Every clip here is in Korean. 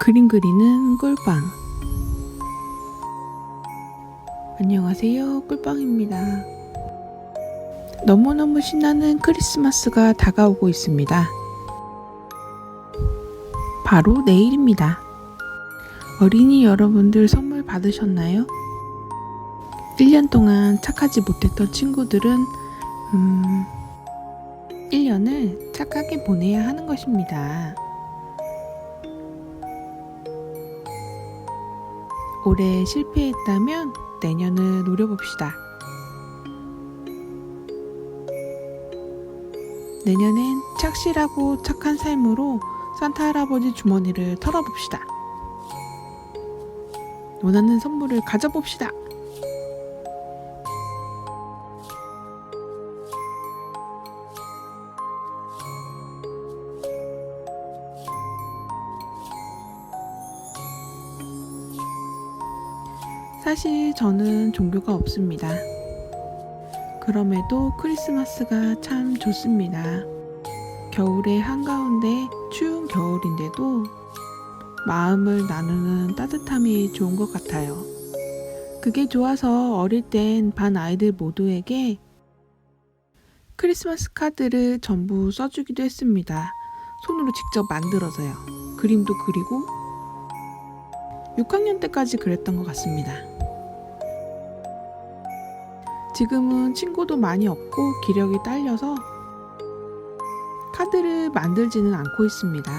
그림 그리는 꿀빵. 안녕하세요. 꿀빵입니다. 너무너무 신나는 크리스마스가 다가오고 있습니다. 바로 내일입니다. 어린이 여러분들 선물 받으셨나요? 1년 동안 착하지 못했던 친구들은 음, 1년을 착하게 보내야 하는 것입니다. 올해 실패했다면 내년을 노려봅시다. 내년엔 착실하고 착한 삶으로 산타 할아버지 주머니를 털어봅시다. 원하는 선물을 가져봅시다. 사실 저는 종교가 없습니다. 그럼에도 크리스마스가 참 좋습니다. 겨울의 한가운데 추운 겨울인데도 마음을 나누는 따뜻함이 좋은 것 같아요. 그게 좋아서 어릴 땐 반 아이들 모두에게 크리스마스 카드를 전부 써주기도 했습니다. 손으로 직접 만들어서요. 그림도 그리고 6학년 때까지 그랬던 것 같습니다. 지금은 친구도 많이 없고 기력이 딸려서 카드를 만들지는 않고 있습니다.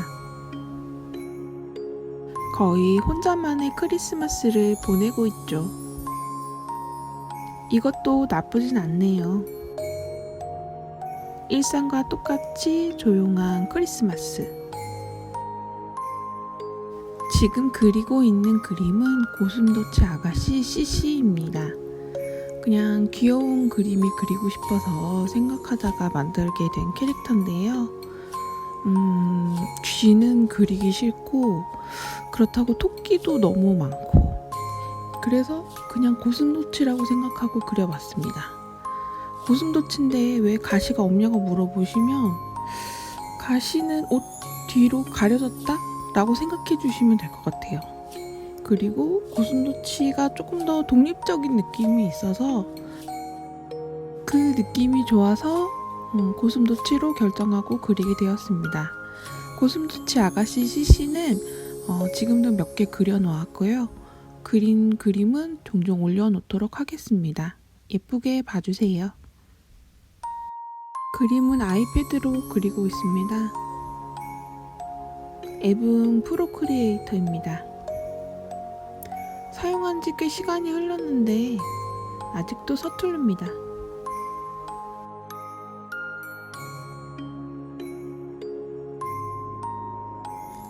거의 혼자만의 크리스마스를 보내고 있죠. 이것도 나쁘진 않네요. 일상과 똑같이 조용한 크리스마스. 지금 그리고 있는 그림은 고슴도치 아가씨 CC입니다. 그냥 귀여운 그림이 그리고 싶어서 생각하다가 만들게 된 캐릭터인데요. 음, 쥐는 그리기 싫고, 그렇다고 토끼도 너무 많고, 그래서 그냥 고슴도치라고 생각하고 그려봤습니다. 고슴도치인데 왜 가시가 없냐고 물어보시면, 가시는 옷 뒤로 가려졌다? 라고 생각해 주시면 될 것 같아요. 그리고 고슴도치가 조금 더 독립적인 느낌이 있어서 그 느낌이 좋아서 음, 고슴도치로 결정하고 그리게 되었습니다. 고슴도치 아가씨 CC는 어, 지금도 몇 개 그려놓았고요. 그린 그림은 종종 올려놓도록 하겠습니다. 예쁘게 봐주세요. 그림은 아이패드로 그리고 있습니다. 앱은 프로크리에이터입니다. 사용한 지 꽤 시간이 흘렀는데 아직도 서툴릅니다.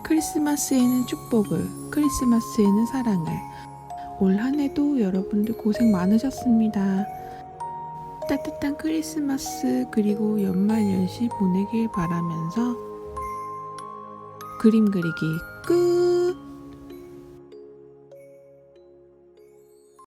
크리스마스에는 축복을, 크리스마스에는 사랑을. 올 한 해도 여러분들 고생 많으셨습니다. 따뜻한 크리스마스 그리고 연말 연시 보내길 바라면서 그림 그리기 끝!